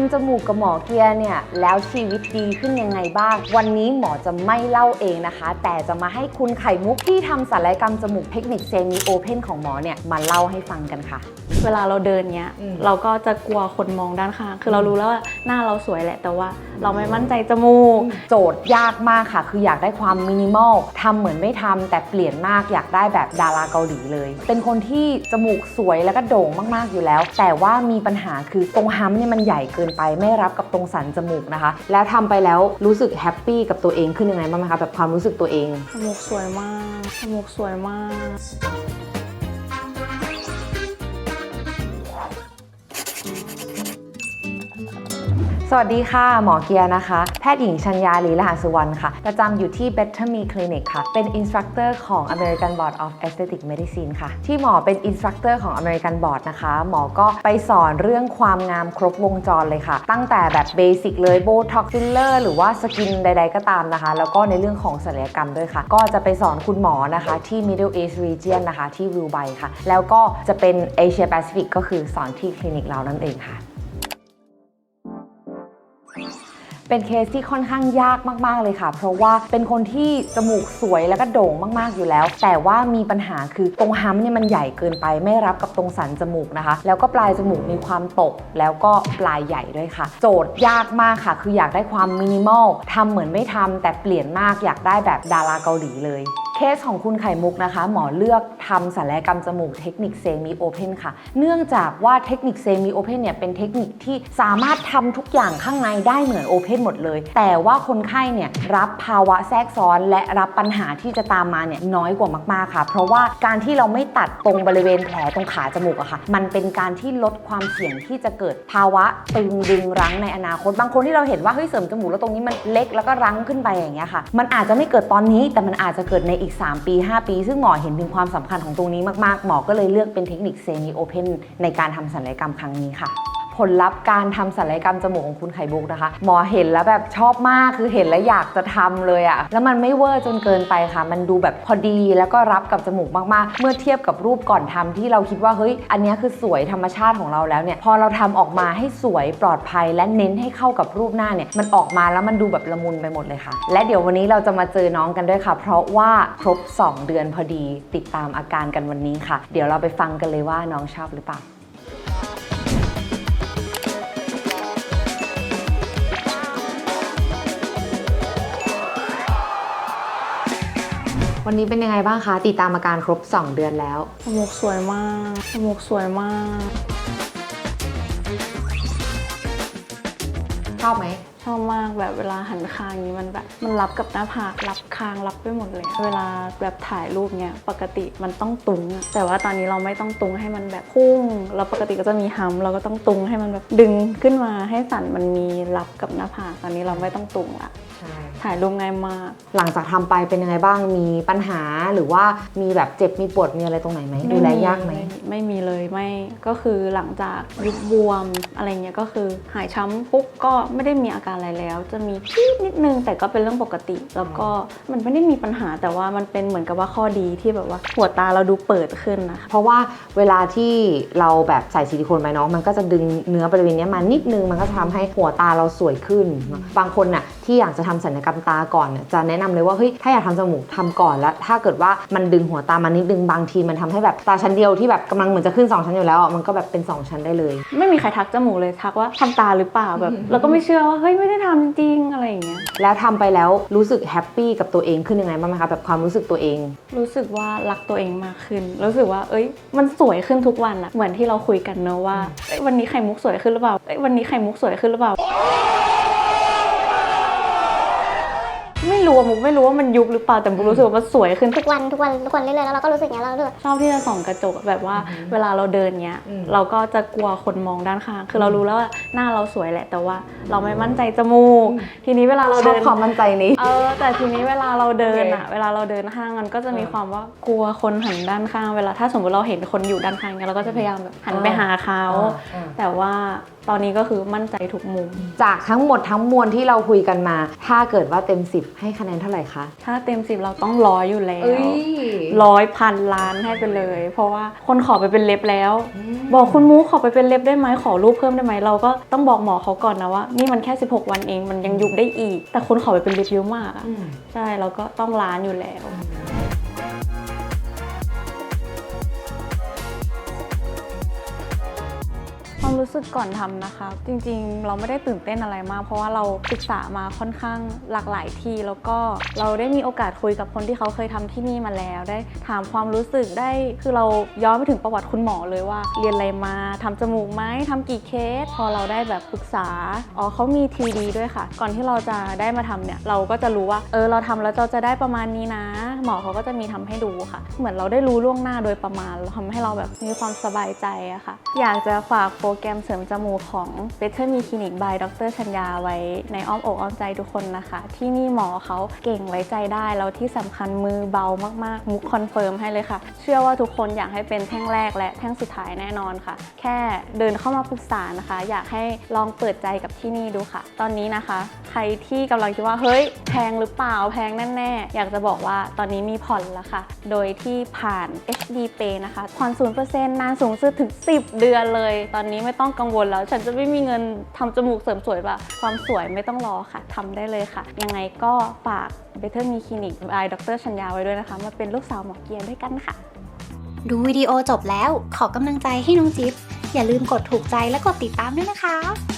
ำจมูกกับหมอเกียร์เนี่ยแล้วชีวิตดีขึ้นยังไงบ้าง วันนี้หมอจะไม่เล่าเองนะคะ แต่จะมาให้คุณไข่มุกที่ทำศัลยกรรมจมูกเทคนิคเซมิโอเพนของหมอเนี่ยมาเล่าให้ฟังกันค่ะ เวลาเราเดินเนี้ย อืม เราก็จะกลัวคนมองด้านข้าง คือเรารู้แล้วว่าหน้าเราสวยแหละ แต่ว่าเราไม่มั่นใจจมูก โจทย์ยากมากค่ะ คืออยากได้ความมินิมอลทำเหมือนไม่ทำแต่เปลี่ยนมากอยากได้แบบดาราเกาหลีเลย เป็นคนที่จมูกสวยแล้วก็โด่งมากๆอยู่แล้ว แต่ว่ามีปัญหาคือตรงฮัมป์เนี่ยมันใหญ่เกินไปไม่รับกับตรงสันจมูกนะคะ แล้วทำไปแล้วรู้สึกแฮปปี้กับตัวเองขึ้นยังไงบ้างไหมคะแบบความรู้สึกตัวเองจมูกสวยมากจมูกสวยมาก สวัสดีค่ะ หมอเกียร์นะคะ แพทย์หญิงชัญญาลีละหาสุวรรณค่ะ ประจำอยู่ที่ Better Me Clinic ค่ะ เป็น Instructor ของ American Board of Aesthetic Medicine ค่ะ ที่หมอเป็น Instructor ของ American Board นะคะ หมอก็ไปสอนเรื่องความงามครบวงจรเลยค่ะ ตั้งแต่แบบเบสิกเลยโบท็อกฟิลเลอร์หรือว่าสกินใด ๆ ก็ตามนะคะ แล้วก็ในเรื่องของศัลยกรรมด้วยค่ะ ก็จะไปสอนคุณหมอนะคะที่ Middle East Region นะคะที่วิวไบค่ะ แล้วก็จะเป็น Asia Pacific ก็คือสอนที่คลินิกเรานั่นเองค่ะ เป็นเคสที่ค่อนข้างยากมาก ๆ เลยค่ะ เพราะว่าเป็นคนที่จมูกสวยแล้วก็โด่งมาก ๆ อยู่แล้ว แต่ว่ามีปัญหาคือตรงฮัมเนี่ยมันใหญ่เกินไปไม่รับกับตรงสันจมูกนะคะ แล้วก็ปลายจมูกมีความตก แล้วก็ปลายใหญ่ด้วยค่ะ โจทย์ยากมากค่ะ คืออยากได้ความมินิมอลทำเหมือนไม่ทำแต่เปลี่ยนมากอยากได้แบบดาราเกาหลีเลย สของคุณไข่มุกนะคะ หมอเลือกทำศัลยกรรมจมูกเทคนิคเซมิโอเพนค่ะ เนื่องจากว่าเทคนิคเซมิโอเพนเนี่ยเป็นเทคนิคที่สามารถทำทุกอย่างข้างในได้เหมือนโอเพนหมดเลย แต่ว่าคนไข้เนี่ยรับภาวะแทรกซ้อนและรับปัญหาที่จะตามมาเนี่ยน้อยกว่ามากๆค่ะ เพราะว่าการที่เราไม่ตัดตรงบริเวณแผลตรงขาจมูกอะค่ะ มันเป็นการที่ลดความเสี่ยงที่จะเกิดภาวะตึงดึงรั้งในอนาคต บางคนที่เราเห็นว่าเฮ้ยเสริมจมูกแล้วตรงนี้มันเล็กแล้วก็รั้งขึ้นไปอย่างเงี้ยค่ะ มันอาจจะไม่เกิดตอนนี้แต่มันอาจจะเกิดในอีก3 ปี 5 ปี ซึ่งหมอเห็นถึงความสำคัญของตรงนี้มาก ๆ หมอก็เลยเลือกเป็นเทคนิคเซมิโอเพนในการทำศัลยกรรมครั้งนี้ค่ะ ผลลัพธ์การทำศัลยกรรมจมูกของคุณไข่บุกนะคะ หมอเห็นแล้วแบบชอบมากคือเห็นแล้วอยากจะทำเลยอะแล้วมันไม่เวอร์จนเกินไปค่ะ มันดูแบบพอดีแล้วก็รับกับจมูกมากๆ เมื่อเทียบกับรูปก่อนทำที่เราคิดว่าเฮ้ยอันนี้คือสวยธรรมชาติของเราแล้วเนี่ยพอเราทำออกมาให้สวยปลอดภัย และเน้นให้เข้ากับรูปหน้าเนี่ยมันออกมาแล้วมันดูแบบละมุนไปหมดเลยค่ะ และเดี๋ยววันนี้เราจะมาเจอน้องกันด้วยค่ะ เพราะว่าครบ 2 เดือนพอดีติดตามอาการกันวันนี้ค่ะ เดี๋ยวเราไปฟังกันเลยว่าน้องชอบหรือเปล่า วันนี้เป็นยังไงบ้างคะ ติดตามอาการครบ 2 เดือนแล้ว จมูกสวยมาก จมูกสวยมาก ชอบไหม ชอบมากแบบเวลาหันคางอย่างนี้มันแบบมันรับกับหน้าผากรับคางรับไปหมดเลย เวลาแบบถ่ายรูปเนี้ยปกติมันต้องตุงอะแต่ว่าตอนนี้เราไม่ต้องตุงให้มันแบบพุ่งเราปกติก็จะมีฮัมป์เราก็ต้องตุงให้มันแบบดึงขึ้นมาให้สันมันมีรับกับหน้าผากตอนนี้เราไม่ต้องตุงละใช่ ถ่ายรูปง่ายมาก หลังจากทำไปเป็นยังไงบ้างมีปัญหาหรือว่ามีแบบเจ็บมีปวดมีอะไรตรงไหนไหมดูแลยากไหม ไม่มีเลยไม่ก็คือหลังจากยุบบวมอะไรเงี้ยก็คือหายช้ำปุ๊บก็ไม่ได้มีอาการอะไรแล้ว จะมีพีดนิดนึงแต่ก็เป็นเรื่องปกติ แล้วก็มันไม่ได้มีปัญหาแต่ว่ามันเป็นเหมือนกับว่าข้อดีที่แบบว่าหัวตาเราดูเปิดขึ้นนะคะ เพราะว่าเวลาที่เราแบบใส่ซิลิโคนไปเนาะมันก็จะดึงเนื้อบริเวณเนี้ยมานิดนึงมันก็จะทำให้หัวตาเราสวยขึ้น บางคนน่ะที่อยากจะทำศัลยกรรมตาก่อนเนี่ยจะแนะนำเลยว่าเฮ้ยถ้าอยากทำจมูกทำก่อนแล้วถ้าเกิดว่ามันดึงหัวตามานิดนึงบางทีมันทำให้แบบตาชั้นเดียวที่แบบกำลังเหมือนจะขึ้นสองชั้นอยู่แล้วอะมันก็แบบเป็นสองชั้นได้เลย ไม่มีใครทักจมูกเลยทักว่าทำตาหรือเปล่าแบบเราก็ไม่เชื่อว่าเฮ้ยไม่ได้ทำจริงๆอะไรอย่างเงี้ยแล้วทำไปแล้วรู้สึกแฮปปี้กับตัวเองขึ้นยังไงบ้างไหมคะแบบความรู้สึกตัวเอง รู้สึกว่ารักตัวเองมากขึ้น รู้สึกว่า เอ้ย มันสวยขึ้นทุกวันอะเหมือนที่เราคุยกันเนอะว่าเอ้ยวันนี้ไข่มุกสวยขึ้นหรือเปล่าเอ้ยวันนี้ไข่มุกสวยขึ้นหรือเปล่า ไม่รู้อะมุกไม่รู้ว่ามันยุบหรือเปล่าแต่มุกรู้สึกว่ามันสวยขึ้น ทุกวันทุกวันทุกวันเรื่อยๆแล้วเราก็รู้สึกอย่างนี้ยเรารู้สึกชอบที่จะส่องกระจกแบบว่าเวลาเราเดินเนี้ย อืม เราก็จะกลัวคนมองด้านข้าง คือเรารู้แล้วว่าหน้าเราสวยแหละแต่ว่า เราไม่มั่นใจจมูก ทีนี้เวลาเราชอเดิบนความมั่นใจนี้ เออแต่ทีนี้เวลาเราเดินอะโอเคเวลาเราเดินห้างมันก็จะมีเออความว่ากลัวคนหันด้านข้าง เวลาถ้าสมมติเราเห็นคนอยู่ด้านข้างเนี่ยเราก็จะพยายามแบบหันไปหาเขา อ่าแต่ว่าตอนนี้ก็คือมั่นใจทุกมุม จากทั้งหมดทั้งมวลที่เราคุยกันมา ถ้าเกิดว่าเต็ม 10 ให้คะแนนเท่าไหร่คะ ถ้าเต็มสิบเราต้องร้อยอยู่แล้วเอ้ยร้อยพันล้านให้ไปเลย เพราะว่าคนขอไปเป็นเล็บแล้ว บอกคุณมูขอไปเป็นเล็บได้ไหมขอรูปเพิ่มได้ไหมเราก็ต้องบอกหมอเขาก่อนนะว่า นี่มันแค่ 16 วันเองมันยังยุบได้อีก แต่คนขอไปเป็นเล็บเยอะมากอะอืมใช่เราก็ต้องล้านอยู่แล้ว ความรู้สึกก่อนทำนะคะ จริงๆ เราไม่ได้ตื่นเต้นอะไรมาก เพราะว่าเราศึกษามาค่อนข้างหลากหลายที่ แล้วก็เราได้มีโอกาสคุยกับคนที่เขาเคยทำที่นี่มาแล้ว ได้ถามความรู้สึกได้คือเราย้อนไปถึงประวัติคุณหมอเลยว่า เรียนอะไรมาทำจมูกไหมทำกี่เคส พอเราได้แบบปรึกษาอ๋อเขามี TD ด้วยค่ะ ก่อนที่เราจะได้มาทำเนี่ยเราก็จะรู้ว่าเออเราทำแล้วเราจะได้ประมาณนี้นะ หมอเขาก็จะมีทำให้ดูค่ะ เหมือนเราได้รู้ล่วงหน้าโดยประมาณทำให้เราแบบมีความสบายใจอะค่ะ อยากจะฝากโปรแกรมเสริมจมูกของ Better Me Clinic by ดรชัญญาไว้ในอ้อมอกอ้อมใจทุกคนนะคะ ที่นี่หมอเขาเก่งไว้ใจได้ แล้วที่สำคัญมือเบามากๆ มุกคอนเฟิร์มให้เลยค่ะ เชื่อว่าทุกคนอยากให้เป็นแท่งแรกและแท่งสุดท้ายแน่นอนค่ะ แค่เดินเข้ามาปรึกษานะคะ อยากให้ลองเปิดใจกับที่นี่ดูค่ะ ตอนนี้นะคะ ใครที่กำลังคิดว่าเฮ้ยแพงหรือเปล่าแพงแน่ๆอยากจะบอกว่าตอนนี้มีผ่อนแล้วค่ะ โดยที่ผ่าน HD Pay นะคะผ่อน0%นานสูงสุดถึง 10 เดือนเลย ตอนนี้ไม่ต้องกังวลแล้ว ฉันจะไม่มีเงินทำจมูกเสริมสวยป่ะ ความสวยไม่ต้องรอค่ะทำได้เลยค่ะ ยังไงก็ฝาก Better Me Clinic by ดรชัญญาไว้ด้วยนะคะ มาเป็นลูกสาวหมอเกียร์ด้วยกันค่ะ ดูวิดีโอจบแล้วขอกำลังใจให้น้องจิ๊บอย่าลืมกดถูกใจและกดติดตามด้วยนะคะ